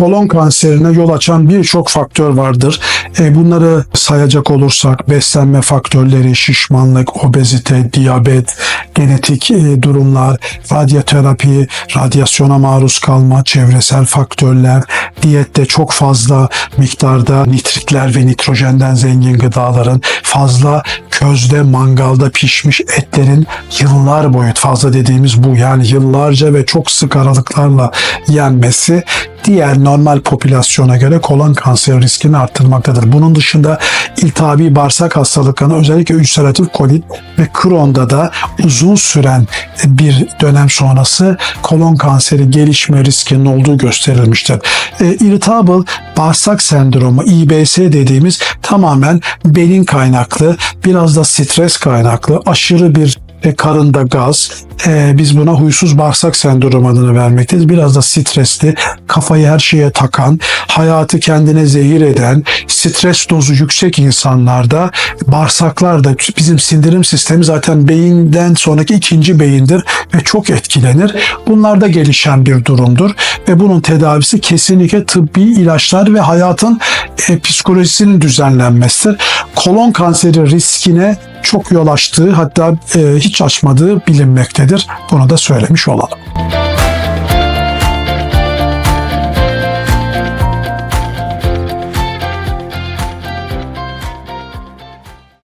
kolon kanserine yol açan birçok faktör vardır. E, bunları sayacak olursak beslenme faktörleri, şişmanlık, obezite, diyabet, genetik e, durumlar, radyoterapi, radyasyona maruz kalma, çevresel faktörler, diyette çok fazla miktarda nitritler ve nitrojenden zengin gıdaların, fazla közde mangalda pişmiş etlerin yıllar boyu fazla dediğimiz bu yani yıllarca ve çok sık aralıklarla yenmesi diğer normal popülasyona göre kolon kanseri riskini arttırmaktadır. Bunun dışında iltihabi bağırsak hastalıklarına özellikle ülseratif kolit ve Crohn'da da uzun süren bir dönem sonrası kolon kanseri gelişme riskinin olduğu gösterilmiştir. E, irritable bağırsak sendromu IBS dediğimiz tamamen beyin kaynaklı, biraz da stres kaynaklı, aşırı bir e, karında gaz. E, biz buna huysuz bağırsak sendromu adını vermekteyiz. Biraz da stresli, kafayı her şeye takan, hayatı kendine zehir eden, stres dozu yüksek insanlarda bağırsaklar da bizim sindirim sistemi zaten beyinden sonraki ikinci beyindir ve çok etkilenir. Bunlarda gelişen bir durumdur ve bunun tedavisi kesinlikle tıbbi ilaçlar ve hayatın e, psikolojisinin düzenlenmesidir. Kolon kanseri riskine çok yol açtığı hatta e, hiç açmadığı bilinmektedir. Bunu da söylemiş olalım.